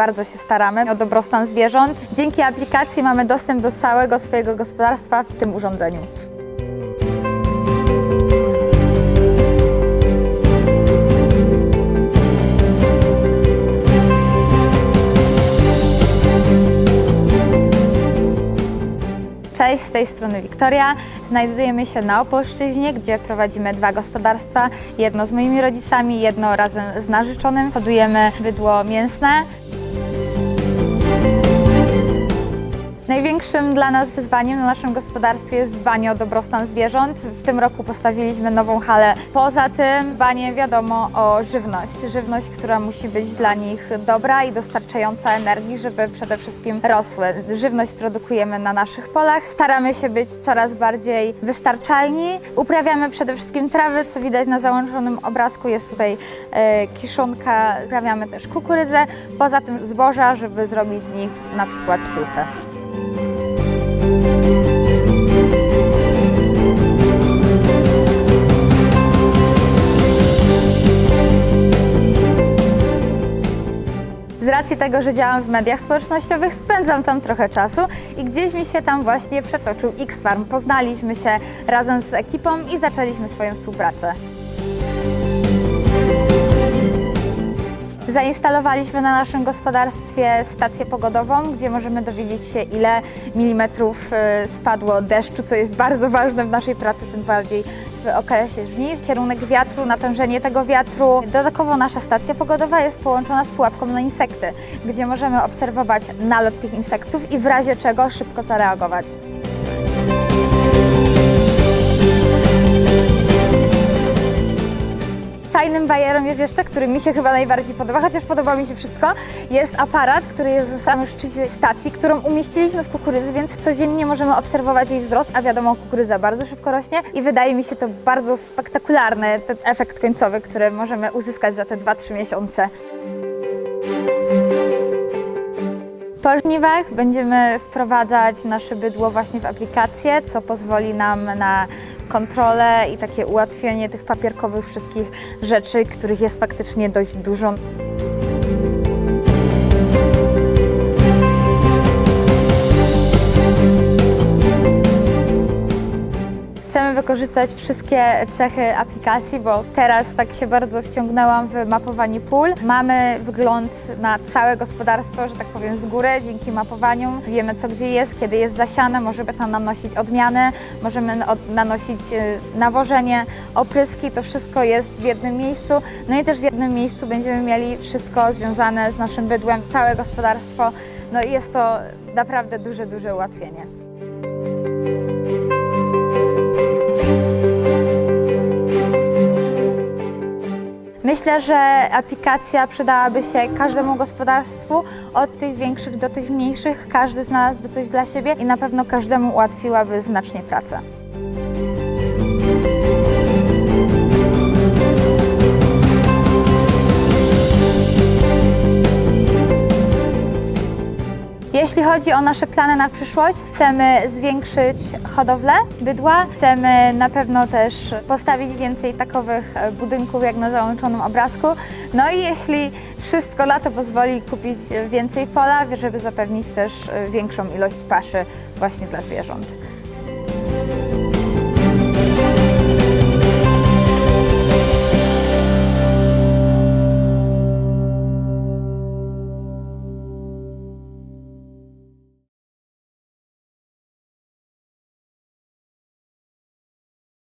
bardzo się staramy o dobrostan zwierząt. Dzięki aplikacji mamy dostęp do całego swojego gospodarstwa w tym urządzeniu. Cześć, z tej strony Wiktoria. Znajdujemy się na Opolszczyźnie, gdzie prowadzimy dwa gospodarstwa. Jedno z moimi rodzicami, jedno razem z narzeczonym. Hodujemy bydło mięsne. Największym dla nas wyzwaniem na naszym gospodarstwie jest dbanie o dobrostan zwierząt. W tym roku postawiliśmy nową halę. Poza tym dbanie wiadomo o żywność. Żywność, która musi być dla nich dobra i dostarczająca energii, żeby przede wszystkim rosły. Żywność produkujemy na naszych polach. Staramy się być coraz bardziej wystarczalni. Uprawiamy przede wszystkim trawy, co widać na załączonym obrazku. Jest tutaj e, kiszonka, uprawiamy też kukurydzę. Poza tym zboża, żeby zrobić z nich na przykład śrutę. Racji tego, że działam w mediach społecznościowych, spędzam tam trochę czasu i gdzieś mi się tam właśnie przetoczył X-Farm. Poznaliśmy się razem z ekipą i zaczęliśmy swoją współpracę. Zainstalowaliśmy na naszym gospodarstwie stację pogodową, gdzie możemy dowiedzieć się, ile milimetrów y, spadło deszczu, co jest bardzo ważne w naszej pracy, tym bardziej w okresie żniw. Kierunek wiatru, natężenie tego wiatru. Dodatkowo nasza stacja pogodowa jest połączona z pułapką na insekty, gdzie możemy obserwować nalot tych insektów i w razie czego szybko zareagować. Fajnym bajerem jest jeszcze, który mi się chyba najbardziej podoba, chociaż podoba mi się wszystko, jest aparat, który jest na samym szczycie stacji, którą umieściliśmy w kukurydzy, więc codziennie możemy obserwować jej wzrost, a wiadomo, kukurydza bardzo szybko rośnie i wydaje mi się to bardzo spektakularny ten efekt końcowy, który możemy uzyskać za te 2-3 miesiące. Po żniwach będziemy wprowadzać nasze bydło właśnie w aplikację, co pozwoli nam na kontrolę i takie ułatwienie tych papierkowych wszystkich rzeczy, których jest faktycznie dość dużo. Chcemy wykorzystać wszystkie cechy aplikacji, bo teraz tak się bardzo wciągnęłam w mapowanie pól. Mamy wgląd na całe gospodarstwo, że tak powiem, z góry dzięki mapowaniom. Wiemy, co gdzie jest, kiedy jest zasiane, możemy tam nanosić odmiany, możemy od- nanosić y, nawożenie, opryski. To wszystko jest w jednym miejscu. No i też w jednym miejscu będziemy mieli wszystko związane z naszym bydłem, całe gospodarstwo. No i jest to naprawdę duże, duże ułatwienie. Myślę, że aplikacja przydałaby się każdemu gospodarstwu, od tych większych do tych mniejszych. Każdy znalazłby coś dla siebie i na pewno każdemu ułatwiłaby znacznie pracę. Jeśli chodzi o nasze plany na przyszłość, chcemy zwiększyć hodowlę bydła. Chcemy na pewno też postawić więcej takowych e, budynków, jak na załączonym obrazku. No i jeśli wszystko na to pozwoli, kupić więcej pola, żeby zapewnić też e, większą ilość paszy właśnie dla zwierząt.